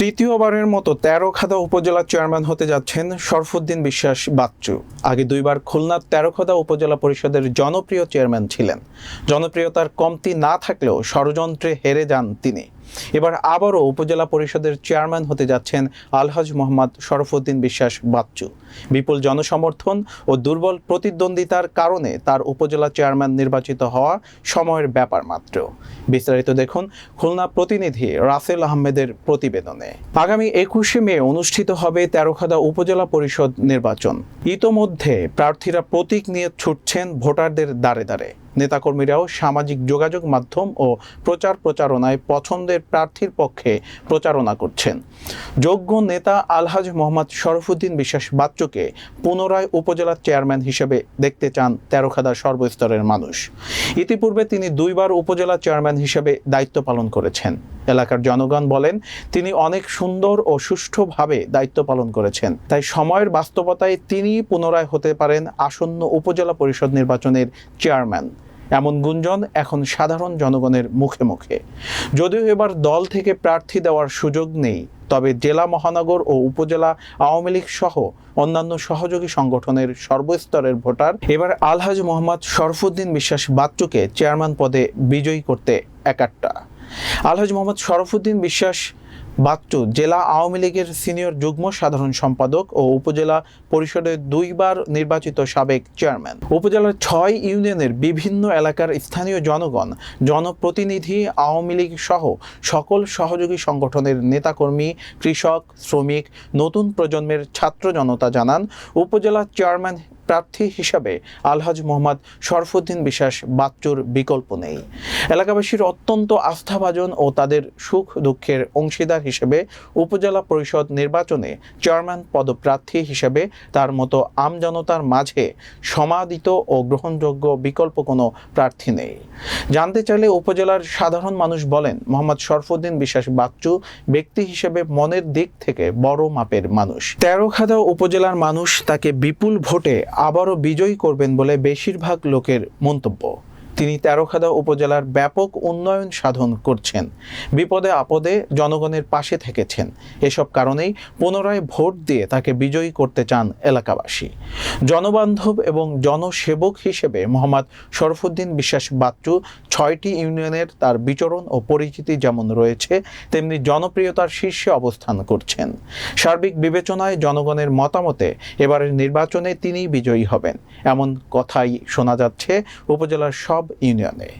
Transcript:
তৃতীয়বারের মতো তেরো খাদা উপজেলা চেয়ারম্যান হতে যাচ্ছেন শরফুদ্দিন বিশ্বাস বাচ্চু। আগে দুইবার খুলনার তেরোখদা উপজেলা পরিষদের জনপ্রিয় চেয়ারম্যান ছিলেন। জনপ্রিয়তার কমতি না থাকলেও ষড়যন্ত্রে হেরে যান তিনি। এবার আবারও উপজেলা পরিষদের চেয়ারম্যান হতে যাচ্ছেন আলহাজ মোহাম্মদ শরফুদ্দিন বিশ্বাস বাচ্চু। বিপুল জনসমর্থন ও দুর্বল প্রতিদ্বন্দ্বিতার কারণে তার উপজেলা চেয়ারম্যান নির্বাচিত হওয়া সময়ের ব্যাপার মাত্র। বিস্তারিত দেখুন খুলনা প্রতিনিধি রাসেল আহমেদের প্রতিবেদনে। আগামী একুশে মে অনুষ্ঠিত হবে তেরোখাদা উপজেলা পরিষদ নির্বাচন। ইতোমধ্যে প্রার্থীরা প্রতীক নিয়ে ছুটছেন ভোটারদের দ্বারে দ্বারে। নেতাকর্মীরাও সামাজিক যোগাযোগ মাধ্যম ও প্রচার প্রচারণায় পছন্দের প্রার্থীর পক্ষে প্রচারণা করছেন। যোগ্য নেতা আলহাজ মোহাম্মদ শরফুদ্দিন বিশ্বাস বাচ্চুকে পুনরায় উপজেলা চেয়ারম্যান হিসেবে দেখতে চান তেরোখাদার সর্বস্তরের মানুষ। ইতিপূর্বে তিনি দুইবার উপজেলা চেয়ারম্যান হিসেবে দায়িত্ব পালন করেছেন। এলাকার জনগণ বলেন, তিনি অনেক সুন্দর ও সুষ্ঠুভাবে দায়িত্ব পালন করেছেন। তাই সময়ের বাস্তবতায় তিনি পুনরায় হতে পারেন আসন্ন উপজেলা পরিষদ নির্বাচনের চেয়ারম্যান। এমন গুঞ্জন এখন সাধারণ জনগণের মুখে মুখে। যদিও এবার দল থেকে প্রার্থী দেওয়ার সুযোগ নেই, তবে জেলা মহানগর ও উপজেলা আওয়ামী লীগ সহ অন্যান্য সহযোগী সংগঠনের সর্বস্তরের ভোটার এবার আলহাজ মোহাম্মদ শরফুদ্দিন বিশ্বাস বাচ্চুকে চেয়ারম্যান পদে বিজয়ী করতে একাট্টা। আলহাজ মোহাম্মদ শরফুদ্দিন বিশ্বাস বাচ্চু জেলা আওয়ামী লীগের সিনিয়র যুগ্ম সাধারণ সম্পাদক ও উপজেলা পরিষদের দুইবার নির্বাচিত সাবেক চেয়ারম্যান। উপজেলার ছয় ইউনিয়নের বিভিন্ন এলাকার স্থানীয় জনগণ, জনপ্রতিনিধি, আওয়ামী লীগ সহ সকল সহযোগী সংগঠনের নেতাকর্মী, কৃষক, শ্রমিক, নতুন প্রজন্মের ছাত্র জনতা জানান। উপজেলা চেয়ারম্যান প্রার্থী হিসাবে আলহাজ মোহাম্মদ শরফুদ্দিন বিশ্বাস বাচ্চুর বিকল্প নেই। এলাকাবাসীর অত্যন্ত আস্থাভাজন ও তাদের সুখ দুঃখের অংশীদার হিসেবে উপজেলা পরিষদ নির্বাচনে চেয়ারম্যান পদপ্রার্থী হিসেবে তার মতো আমজনতার মাঝে সমাদিত ও গ্রহণযোগ্য বিকল্প কোনো প্রার্থী নেই। জানতে চাইলে উপজেলার সাধারণ মানুষ বলেন, মোহাম্মদ শরফুদ্দিন বিশ্বাস বাচ্চু ব্যক্তি হিসেবে মনের দিক থেকে বড় মাপের মানুষ। তেরোখাদা উপজেলার মানুষ তাকে বিপুল ভোটে আবারও বিজয়ী করবেন বলে বেশিরভাগ লোকের মন্তব্য। তিনি তেরোখাদা উপজেলার ব্যাপক উন্নয়ন সাধন করছেন। বিপদে আপদে জনগণের পাশে থেকেছেন। এসব কারণেই পুনরায় ভোট দিয়ে তাকে বিজয়ী করতে চান এলাকাবাসী। জনবান্ধব এবং জনসেবক হিসেবে মোহাম্মদ শরফুদ্দিন বিশ্বাস বাচ্চু ছয়টি ইউনিয়নের তার বিচরণ ও পরিচিতি যেমন রয়েছে, তেমনি জনপ্রিয়তার শীর্ষে অবস্থান করছেন। সার্বিক বিবেচনায় জনগণের মতামতে এবারের নির্বাচনে তিনিই বিজয়ী হবেন। এমন কথাই শোনা যাচ্ছে উপজেলার সব ইউনিয়নে